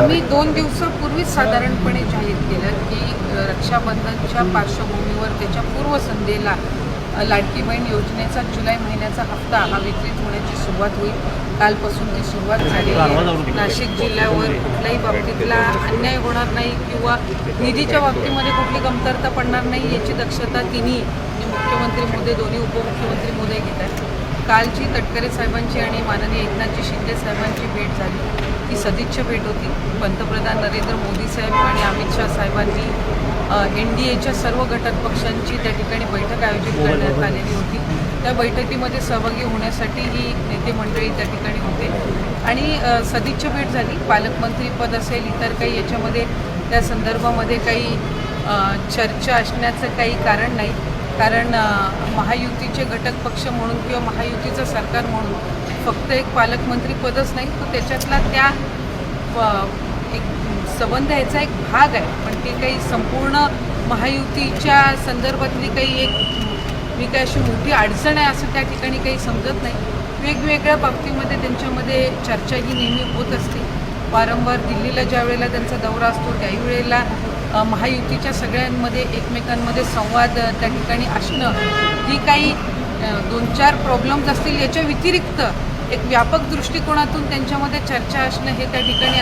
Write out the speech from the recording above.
आम्ही दोन दिवसापूर्वीच साधारणपणे जाहीर केलं की रक्षाबंधनच्या पार्श्वभूमीवर त्याच्या पूर्वसंध्येला लाडकी बहीण योजनेचा जुलै महिन्याचा हप्ता हा वितरित होण्याची सुरुवात होईल. कालपासून ती सुरुवात झाली नाशिक जिल्ह्यावर कुठल्याही बाबतीतला अन्याय होणार नाही किंवा निधीच्या बाबतीमध्ये कुठली कमतरता पडणार नाही याची दक्षता तिन्ही मुख्यमंत्री मोदी दोन्ही उपमुख्यमंत्री मोदी घेत आहेत. कालची तटकरे साहेबांची आणि माननीय एकनाथजी शिंदे साहेबांची भेट झाली. ती सदिच्छा भेट होती. पंतप्रधान नरेंद्र मोदी साहेब आणि अमित शहा साहेबांनी एन डी एच्या सर्व घटक पक्षांची त्या ठिकाणी बैठक आयोजित करण्यात आलेली होती. त्या बैठकीमध्ये सहभागी होण्यासाठी ही नेते मंडळी त्या ठिकाणी होते. आणि सदिच्छा भेट झाली. पालकमंत्रीपद असेल इतर काही याच्यामध्ये त्या संदर्भामध्ये काही चर्चा असण्याचं काही कारण नाही. कारण महायुतीचे घटक पक्ष म्हणून किंवा महायुतीचं सरकार म्हणून फक्त एक पालकमंत्रीपदच नाही तर त्याच्यातला त्या एक संबंध याचा एक भाग आहे. पण ती काही संपूर्ण महायुतीच्या संदर्भातली काही एक मी काही अशी मोठी अडचण आहे असं त्या ठिकाणी काही समजत नाही. वेगवेगळ्या बाबतीमध्ये त्यांच्यामध्ये चर्चा ही नेहमी होत असते. वारंवार दिल्लीला ज्या वेळेला त्यांचा दौरा असतो त्याही वेळेला महायुतीच्या सगळ्यांमध्ये एकमेकांमध्ये संवाद त्या ठिकाणी असणं ही काही दोन चार प्रॉब्लेम्स असतील याच्या व्यतिरिक्त एक व्यापक दृष्टिकोनातून त्यांच्यामध्ये चर्चा असणं हे त्या ठिकाणी